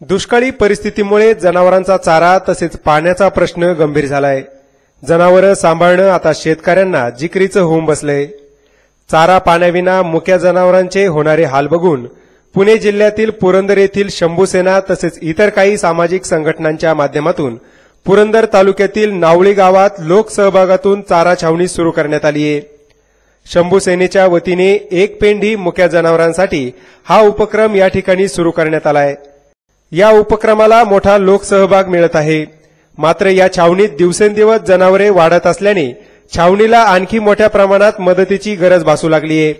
दुष्काळी परिस्थितीमुळे जनावरांचा चारा तसेच पाण्याचा प्रश्न गंभीर झालाय. जनावरं सांभाळणं आता शेतकऱ्यांना जिकरीचं होऊन बसलंय. चारा पाण्याविना मुक्या जनावरांचे होणारे हाल बघून पुणे जिल्ह्यातील पुरंदर येथील शंभूसेना तसेच इतर काही सामाजिक संघटनांच्या माध्यमातून पुरंदर तालुक्यातील नावळी गावात लोकसहभागातून चारा छावणी सुरू करण्यात आली आहे. शंभूसेनेच्या वतीने एक पेंढी मुक्या जनावरांसाठी हा उपक्रम या ठिकाणी सुरू करण्यात आलाय. या उपक्रमाला मोठा लोकसहभाग मिळत आहे. मात्र या छावणीत दिवसेंदिवस जनावरे वाढत असल्याने छावणीला आणखी मोठ्या प्रमाणात मदतीची गरज भासू लागली आहे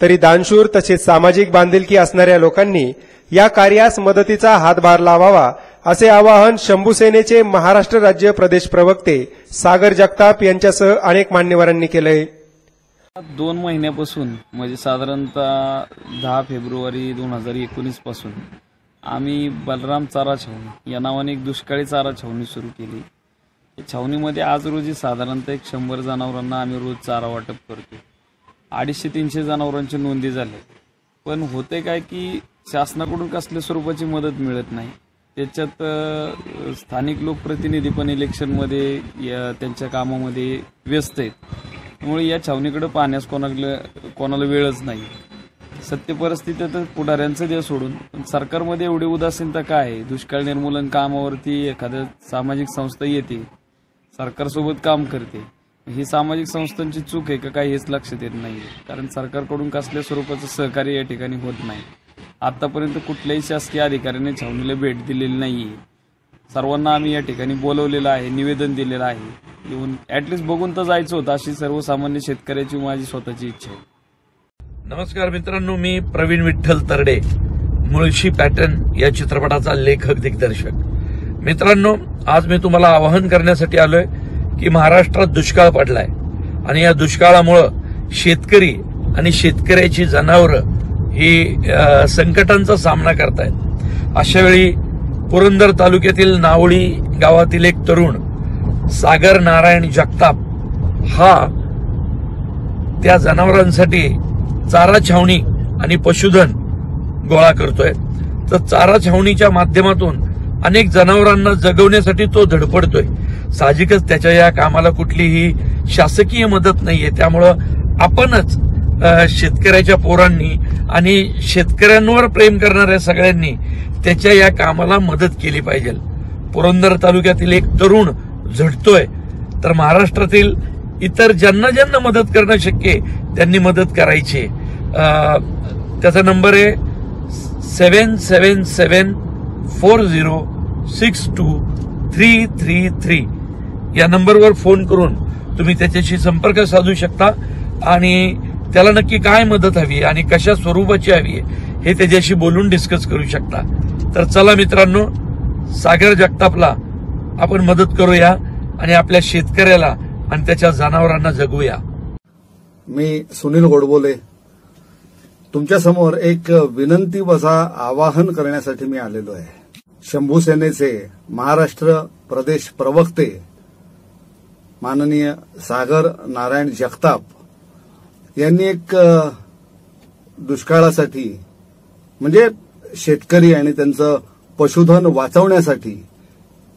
तरी दानशूर तसेच सामाजिक बांधिलकी असणाऱ्या लोकांनी या कार्यास मदतीचा हातभार लावावा असे आवाहन शंभू सेनेचे महाराष्ट्र राज्य प्रदेश प्रवक्ते सागर जगताप यांच्यासह अनेक मान्यवरांनी केलंय. दोन महिन्यापासून म्हणजे साधारणतः दहा फेब्रुवारी दोन हजार एकोणीसपासून आम्ही बलराम चारा छावणी या नावाने एक दुष्काळी चारा छावणी सुरू केली. छावणीमध्ये आज रोजी साधारणतः एक शंभर जनावरांना आम्ही रोज चारा वाटप करतो. अडीचशे तीनशे जनावरांची नोंदी झाल्या पण होते काय की शासनाकडून कसल्या स्वरूपाची मदत मिळत नाही. त्याच्यात स्थानिक लोकप्रतिनिधी पण इलेक्शनमध्ये या त्यांच्या कामामध्ये व्यस्त आहेत. त्यामुळे या छावणीकडे पाहण्यास कोणाला कोणाला वेळच नाही. सत्य परिस्थितीत तर पुढाऱ्यांचं देव सोडून. पण सरकारमध्ये एवढी उदासीनता काय आहे? दुष्काळ निर्मूलन कामावरती एखाद्या सामाजिक संस्था येते सरकारसोबत काम करते. ही सामाजिक संस्थांची चूक आहे का काही हेच लक्षात येत नाही कारण सरकारकडून कसल्या स्वरूपाचं सहकार्य या ठिकाणी होत नाही. आतापर्यंत कुठल्याही शासकीय अधिकाऱ्याने छावणीला भेट दिलेली नाहीये. सर्वांना आम्ही या ठिकाणी बोलवलेलं आहे निवेदन दिलेलं आहे. येऊन ॲटलिस्ट बघून तर जायचं होतं अशी सर्वसामान्य शेतकऱ्याची माझी स्वतःची इच्छा आहे. नमस्कार मित्रांनो मी प्रवीण विठ्ठल तरडे मुळशी पॅटर्न या चित्रपटाचा लेखक दिग्दर्शक. मित्रांनो आज मी तुम्हाला आवाहन करण्यासाठी आलोय की महाराष्ट्रात दुष्काळ पडलाय आणि या दुष्काळामुळं शेतकरी आणि शेतकऱ्याची जनावरं ही संकटांचा सामना करतायत. अशा वेळी पुरंदर तालुक्यातील नावळी गावातील एक तरुण सागर नारायण जगताप हा त्या जनावरांसाठी चारा छावणी आणि पशुधन गोळा करतोय. तर चारा छावणीच्या माध्यमातून अनेक जनावरांना जगवण्यासाठी तो धडपडतोय. साहजिकच त्याच्या या कामाला कुठलीही शासकीय मदत नाहीये. त्यामुळं आपणच शेतकऱ्याच्या पोरांनी आणि शेतकऱ्यांवर प्रेम करणाऱ्या सगळ्यांनी त्याच्या या कामाला मदत केली पाहिजे. पुरंदर तालुक्यातील एक तरुण झडतोय. तर महाराष्ट्रातील इतर ज्यांना ज्यांना मदत करणं शक्य आहे त्यांनी मदत करायची आहे. त्याचा नंबर आहे seven seven seven four zero six two three three three. या नंबरवर फोन करून तुम्ही त्याच्याशी संपर्क साधू शकता आणि त्याला नक्की काय मदत हवी आणि कशा स्वरूपाची हवी आहे हे त्याच्याशी बोलून डिस्कस करू शकता. तर चला मित्रांनो सागर जगतापला आपण मदत करूया आणि आपल्या शेतकऱ्याला आणि त्याच्या जनावरांना जगूया. मी सुनील गोडबोले तुमच्यासमोर एक विनंती वजा आवाहन करण्यासाठी मी आलेलो आहे. शंभू सेनेचे महाराष्ट्र प्रदेश प्रवक्ते माननीय सागर नारायण जगताप यांनी एक दुष्काळासाठी म्हणजे शेतकरी आणि त्यांचं पशुधन वाचवण्यासाठी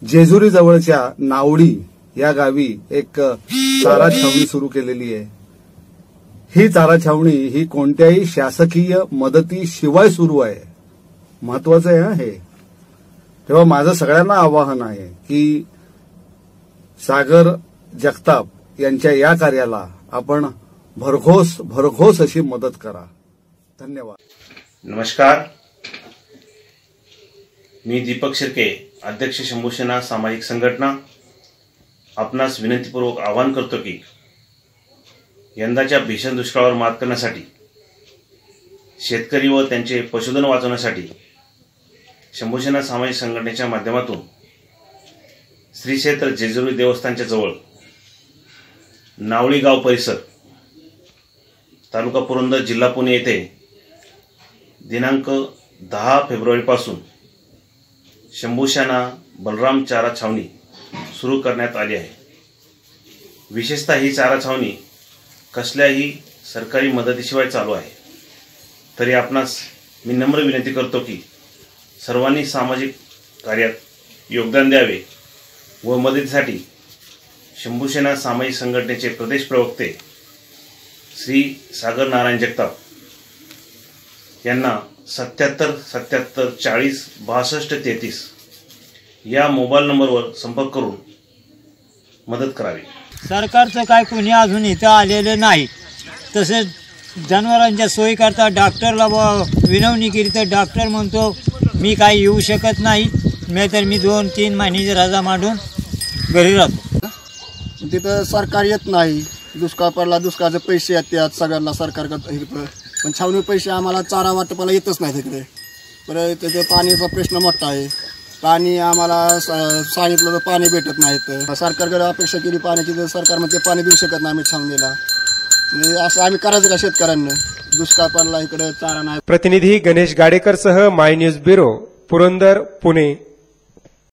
जेजुरीजवळच्या नावडी या गावी एक चारा छावणी सुरू केलेली आहे. ही चारा छावणी ही कोणत्याही शासकीय मदतीशिवाय सुरू आहे. महत्वाचं आहे हे. तेव्हा माझं सगळ्यांना आवाहन आहे की सागर जगताप यांच्या या कार्याला आपण भरघोस भरघोस अशी मदत करा. धन्यवाद. नमस्कार. मी दीपक शिर्के अध्यक्ष शंभूसेना सामाजिक संघटना. आपणास विनंतीपूर्वक आवाहन करतो की यंदाच्या भीषण दुष्काळावर मात करण्यासाठी शेतकरी व त्यांचे पशुधन वाचवण्यासाठी शंभूसेना सामाजिक संघटनेच्या माध्यमातून श्री क्षेत्र जेजुरी देवस्थानच्या जवळ नावळी गाव परिसर तालुका पुरंदर जिल्हा पुणे येथे दिनांक दहा फेब्रुवारीपासून शंभूशाना बलराम चारा छावणी सुरू करण्यात आली आहे. विशेषतः ही चारा छावणी कसल्याही सरकारी मदतीशिवाय चालू आहे. तरी आपणास मी नम्र विनंती करतो की सर्वांनी सामाजिक कार्यात योगदान द्यावे व मदतीसाठी शंभूसेना सामाजिक संघटनेचे प्रदेश प्रवक्ते श्री सागर नारायण जगताप यांना सत्याहत्तर सत्याहत्तर चाळीस बासष्ट तेहतीस या मोबाईल नंबरवर संपर्क करून मदत करावी. सरकारचं काय कोणी अजून इथं आलेलं नाही. तसेच जनावरांच्या सोयीकरता डॉक्टरला ब- विनवणी केली तर डॉक्टर म्हणतो मी काही येऊ शकत नाही. मी तर मी दोन तीन महिन्याची रजा मांडून घरी राहतो. तिथं सरकार येत नाही. दुष्काळ पडला दुष्काळाचे पैसे येतात सगळ्यांना सरकार पण छावणी पैसे आम्हाला चारा वाटपाला येतच नाही तिकडे परत तिथे पाण्याचा प्रश्न मोठा आहे. पाणी आम्हाला स- सांगितलं तर पाणी भेटत नाही तर सरकारकडे अपेक्षा केली पाण्याची तर सरकार म्हणते पाणी देऊ शकत नाही आम्ही छावणीला. म्हणजे असं आम्ही करायचं का शेतकऱ्यांना? दुष्काळ पडला इकडे चारा नाही. प्रतिनिधी Ganesh गाडेकरसह my news bureau Purandar Pune.